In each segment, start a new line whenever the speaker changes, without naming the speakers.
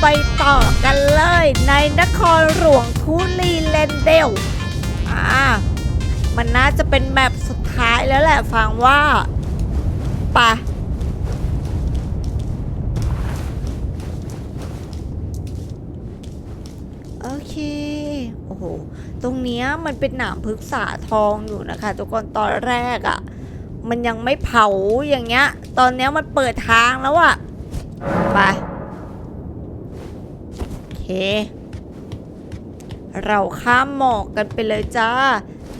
ไปต่อกันเลยในนครหลวงคูลีเลนเดล อ่า มันน่าจะเป็นแมปสุดท้ายแล้วแหละฟังว่าไปะโอเค โอ้โห ตรงเนี้ยมันเป็นหนามพฤกษาทองอยู่นะคะทุกคนตอนแรกอะ่ะ มันยังไม่เผาอย่างเงี้ย ตอนเนี้ยมันเปิดทางแล้วอะไป เคเราข้ามหมอกกันไปเลยจ้า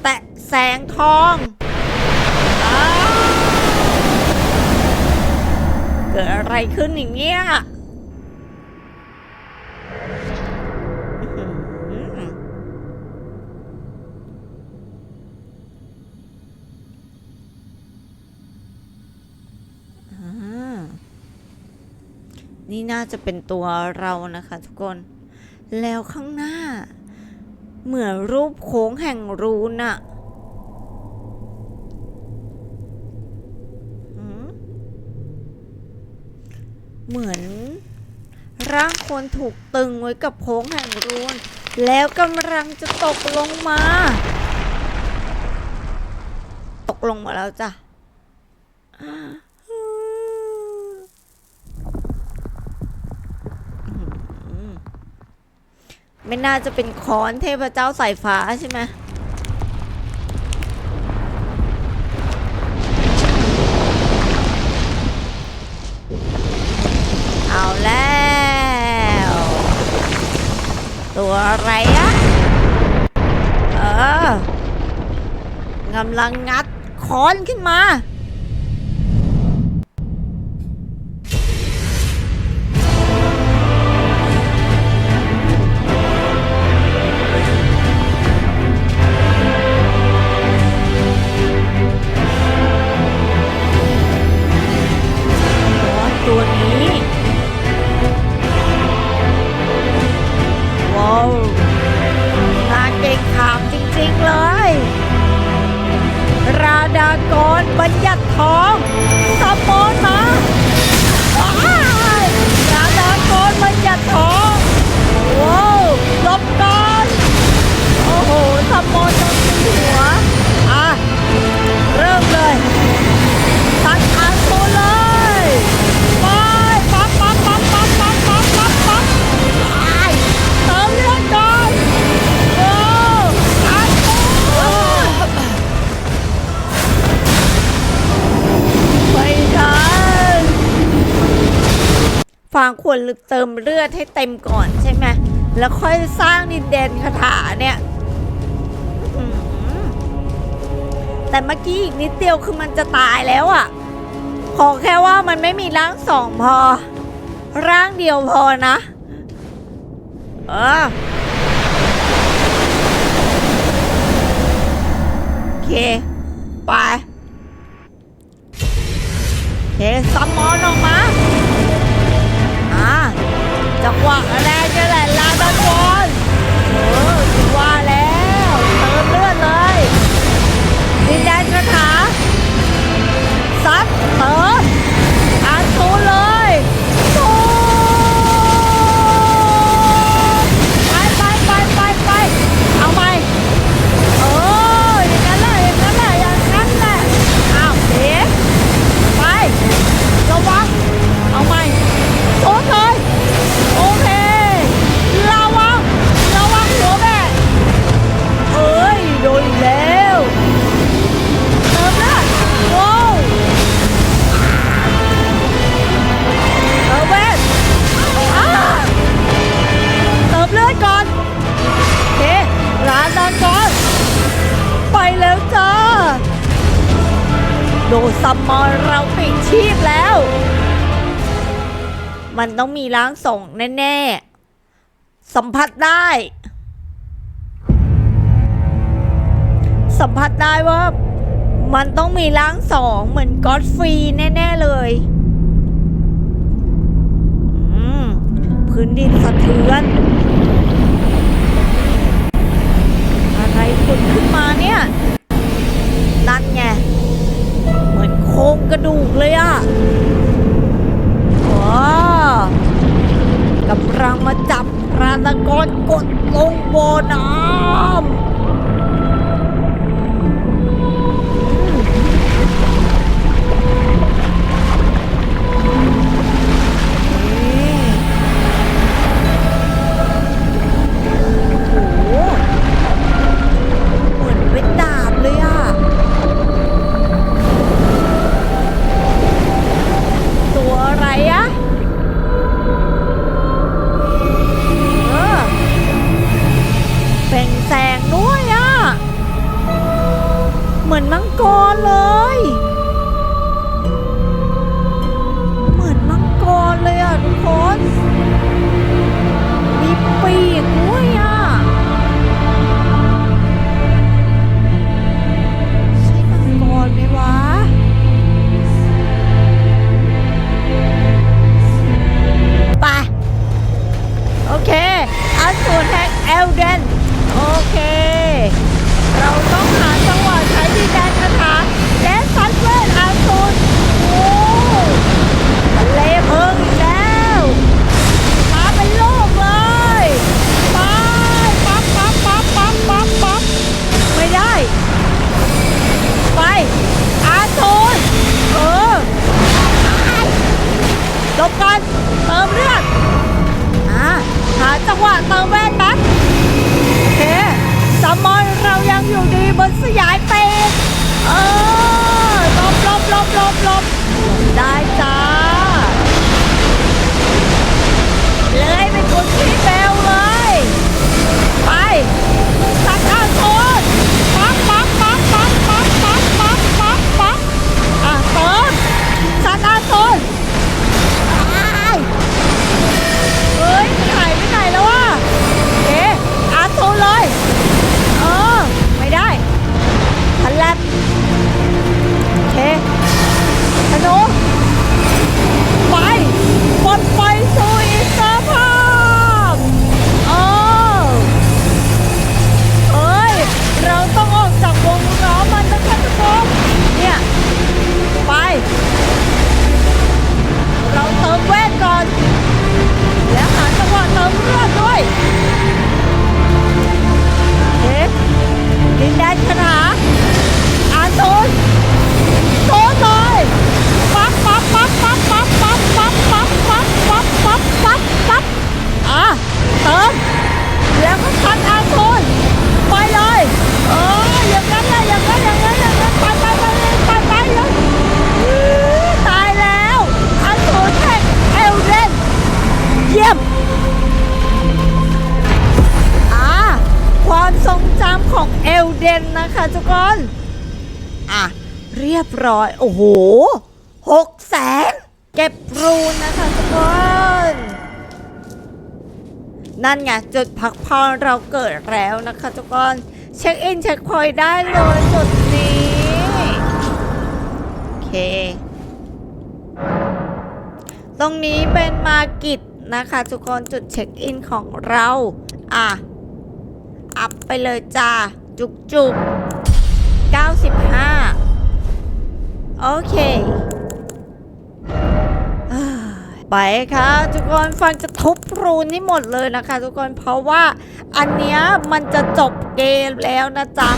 แตะแสงทองอเกิดอะไรขึ้นอย่างเงี้ยอื้อหืออ่านี่น่าจะเป็นตัวเรานะคะทุกคน แล้วข้างหน้า เหมือนรูปโค้งแห่งรูนอะเหมือนร่างคนถูกตึงไว้กับโค้งแห่งรูน แล้วกำลังจะตกลงมา ตกลงมาแล้วจ้ะ ไม่น่าจะเป็นค้อนเทพเจ้าสายฟ้าใช่ไหมเอาแล้ว ตัวอะไรอะเออกำลังงัดค้อนขึ้นมา บัญญัติทองสมอนมาสายราดากรบัญญัติทองว้าวลบก่อนโอ้โหสมอนโดนตีหัวางควรเติมเลือดให้เต็มก่อนใช่ไหมแล้วค่อยสร้างดินแดนคาถาเนี่ยแต่เมื่อกี้อีกนิดเดียวคือมันจะตายแล้วอะ่ะ ขอแค่ว่ามันไม่มีร่างสองพอ ร่างเดียวพอนะ เออโอเค ไป โอเคซัมมอนออกมา จังหวะแรกนี่แหละลาดอนบอ มันต้องมีล้างส่งแน่ ๆ สัมผัสได้ สัมผัสได้ว่า มันต้องมีล้างสองเหมือนก็อดฟรีแน่ ๆ เลยอืมพื้นดินสะเทือน อะไรขุดขึ้นมาเนี่ย นั่นไง เหมือนโครงกระดูกเลยอะ กลางมาจับพระนกรกดลงบ่อน้ำ อันสูนแห่งเอลเดนโอเค ยบร้อย โอ้โหหกแสนเก็บรูนนะคะทุกคนนั่นไงจุดพักพรเราเกิดแล้วนะคะทุกคนเช็คอินเช็คพอยได้เลยจุดนี้ โอเค ตรงนี้เป็นมากิจนะคะทุกคนจุดเช็คอินของเรา อะ อัพไปเลยจ้า จุกจุก95 อเคไปค่ะทุกคนฟังจะทุบรูนนี่หมดเลยนะคะ ทุกคนเพราะว่าอันเนี้ยมันจะจบเกมแล้วนะจ๊ะ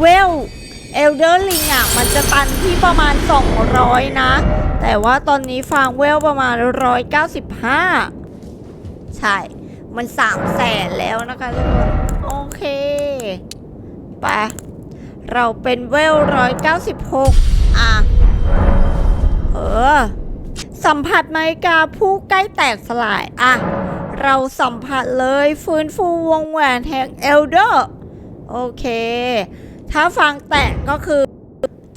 เวลเอลเดอร์ลิงอะมันจะตันที่ประมาณ 200 นะ แต่ว่าตอนนี้ฟังเวลประมาณ 195 ใช่ มัน3แสนแล้วนะคะทุกคนโอเค ไป เราเป็นเวล 196 อะ ออ สัมผัสนาฬิกาผู้ใกล้แตกสลาย อะ เราสัมผัสเลยฟื้นฟูวงแหวนแห่งเอลเดอร์ โอเค ถ้าฟังแตกก็คือ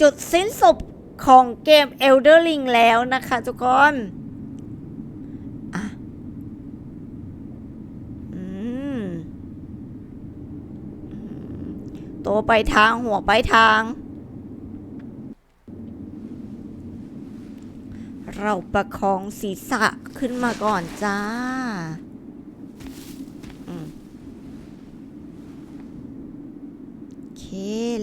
จุดสิ้นสุดของเกม Elder Ring แล้วนะคะทุกคนตัวไปทางหัวไปทาง เราประคองศีรษะขึ้นมาก่อนจ้าโอเค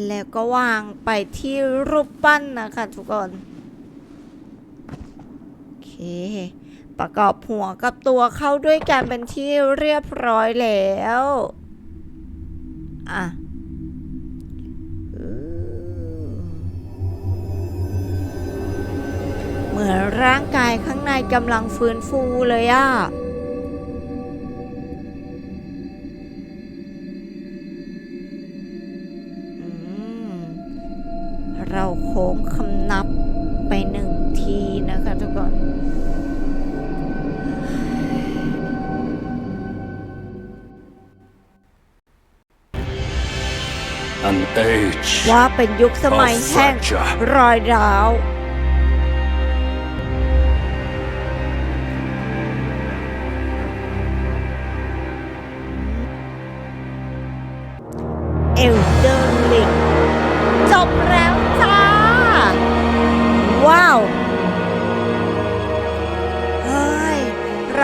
แล้วก็วางไปที่รูปปั้นนะคะทุกคนโอเค ประกอบหัวกับตัวเข้าด้วยกันเป็นที่เรียบร้อยแล้ว อะ มือนร่างกายข้างในกำลังฟื้นฟูเลยอะอืมเราโค้งคำนับไปหนึ่งทีนะคะทุกคน
An age
ว่าเป็นยุคสมัยแห่ง
fracture
รอยร้าว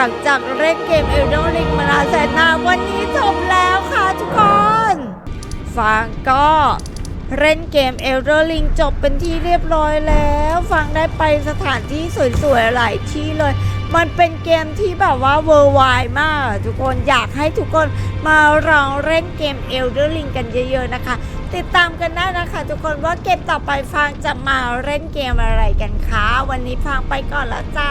ลังจากเล่นเกมเอลเดอร์ลิงมานาแสนนานวันนี้จบแล้วค่ะทุกคนฟังก็เล่นเกม Elder Ring จบเป็นที่เรียบร้อยแล้ว ฟังได้ไปสถานที่สวยๆหลายที่เลย มันเป็นเกมที่แบบว่าเวอร์ไวมาก ทุกคนอยากให้ทุกคนมาลองเล่นเกม Elder Ring กันเยอะๆนะคะ ติดตามกันได้นะคะ ทุกคนว่าเกมต่อไปฟังจะมาเล่นเกมอะไรกันคะ วันนี้ฟังไปก่อนแล้วจ้า